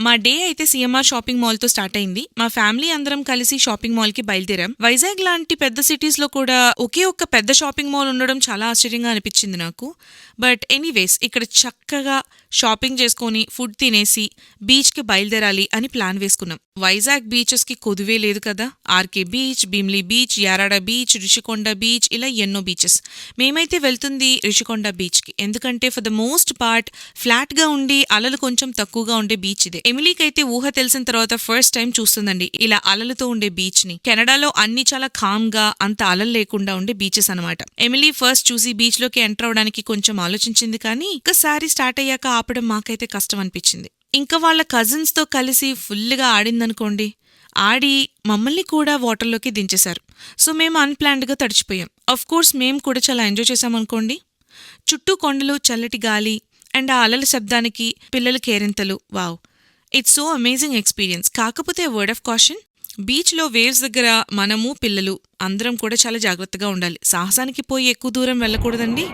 మా డే అయితే CMR shopping మాల్తో start అయింది. మా ఫ్యామిలీ అందరం కలిసి షాపింగ్ మాల్కి బయలుదేరాం. వైజాగ్ లాంటి పెద్ద సిటీస్లో కూడా ఒకే ఒక్క పెద్ద షాపింగ్ మాల్ ఉండడం చాలా ఆశ్చర్యంగా అనిపించింది నాకు. బట్ ఎనీవేస్ ఇక్కడ చక్కగా షాపింగ్ చేసుకొని ఫుడ్ తినేసి బీచ్కి బయలుదేరాలి అని ప్లాన్ వేసుకున్నాం. వైజాగ్ బీచెస్కి కొదువే లేదు కదా. RK beach Bheemili beach Yarada beach Rishikonda beach ఇలా ఎన్నో బీచెస్. మేమైతే వెళ్తుంది రిషికొండ బీచ్కి ఎందుకంటే ఫర్ ద మోస్ట్ పార్ట్ ఫ్లాట్గా ఉండి అలలు కొంచెం తక్కువగా ఉండే బీచ్ ఇదే. ఎమిలీకైతే ఊహ తెలిసిన తర్వాత ఫస్ట్ టైం చూస్తుందండి. ఇలా అలలతో ఉండే బీచ్ని. కెనడాలో అన్ని చాలా కామ్గా అంత అలలు లేకుండా ఉండే బీచెస్ అనమాట ఎమిలీ ఫస్ట్ చూసి బీచ్లోకి ఎంటర్ అవడానికి కొంచెం ఆలోచించింది కానీ ఒక్కసారి స్టార్ట్ అయ్యాక ఆపడం మాకైతే కష్టం అనిపించింది. ఇంకా వాళ్ళ కజిన్స్తో కలిసి ఫుల్గా ఆడిందనుకోండి ఆడి మమ్మల్ని కూడా వాటర్లోకి దించేశారు. సో మేము అన్ప్లాన్డ్గా తడిచిపోయాం. అఫ్ కోర్స్ మేము కూడా చాలా ఎంజాయ్ చేసామనుకోండి చుట్టూ కొండలు చల్లటి గాలి అండ్ ఆ అలల శబ్దానికి పిల్లల కేరింతలు. Wow it's so amazing experience కాకపోతే వర్డ్ ఆఫ్ కాషన్ బీచ్లో వేవ్స్ దగ్గర మనము పిల్లలు అందరం కూడా చాలా జాగ్రత్తగా ఉండాలి. సాహసానికి పోయి ఎక్కువ దూరం వెళ్ళకూడదండి.